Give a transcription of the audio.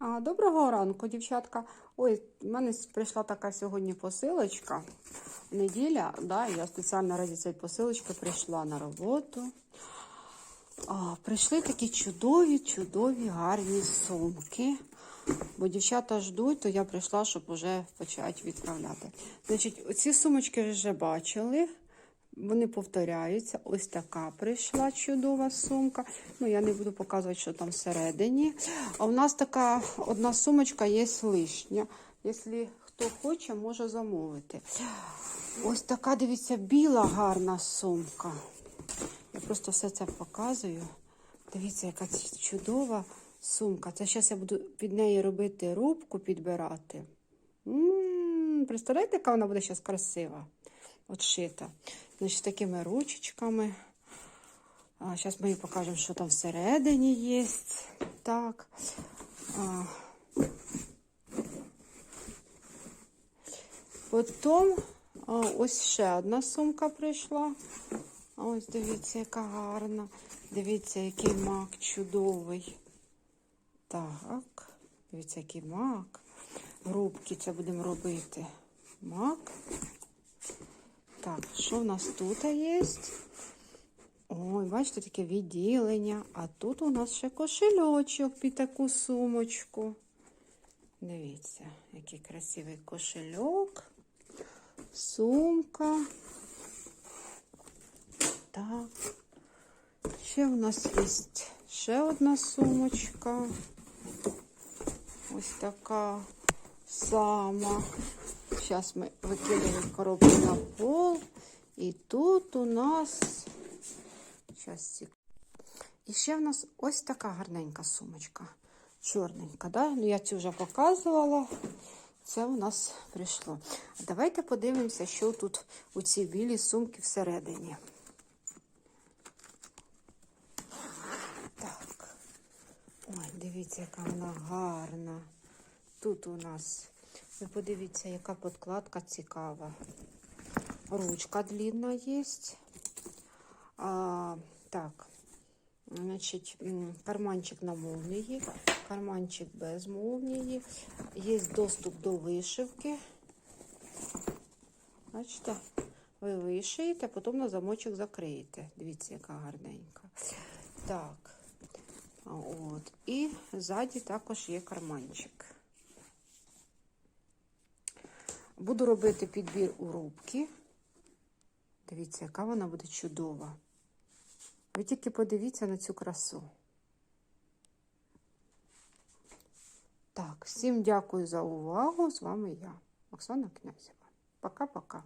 Доброго ранку, дівчатка. Ой, в мене прийшла така сьогодні посилочка. Неділя, да, я спеціально раді цієї посилочки прийшла на роботу. А, прийшли такі чудові, чудові, гарні сумки. Бо дівчата ждуть, то я прийшла, щоб вже почати відправляти. Значить, оці сумочки ви вже бачили. Вони повторяються. Ось така прийшла чудова сумка. Ну, я не буду показувати, що там всередині. А у нас така одна сумочка є лишня. Якщо хто хоче, може замовити. Ось така, дивіться, біла гарна сумка. Я просто все це показую. Дивіться, яка чудова сумка. Це зараз я буду під неї робити рубку, підбирати. М-м, представляєте, яка вона буде зараз красива? От шита. Значить, такими ручечками. Зараз ми їй покажемо, що там всередині є. Так. Потім ось ще одна сумка прийшла. Ось дивіться, яка гарна. Дивіться, який мак чудовий. Так, дивіться, який мак. Грубки це будемо робити. Мак. Так, що в нас тут є? Ой, бачите, таке відділення. А тут у нас ще кошельочок під таку сумочку. Дивіться, який красивий кошельок. Сумка. Так. Ще у нас є ще одна сумочка. Ось така сама. Зараз ми викидаємо коробку на. І тут у нас. Зараз І ще в нас ось така гарненька сумочка. Чорненька, да? Ну, я цю вже показувала. Це у нас прийшло. Давайте подивимося, що тут у цій білій сумці всередині. Так. Ой, дивіться, яка вона гарна. Тут у нас, ви подивіться, яка подкладка цікава. Ручка длинна є. А, так, значить, карманчик на молнії, карманчик без молнії. Є доступ до вишивки. Бачите, ви вишиєте, потім на замочок закриєте. Дивіться, яка гарненька. Так. От. І ззаді також є карманчик. Буду робити підбір у рубки. Дивіться, яка вона буде чудова. Ви тільки подивіться на цю красу. Так, всім дякую за увагу. З вами я, Оксана Князева. Пока-пока.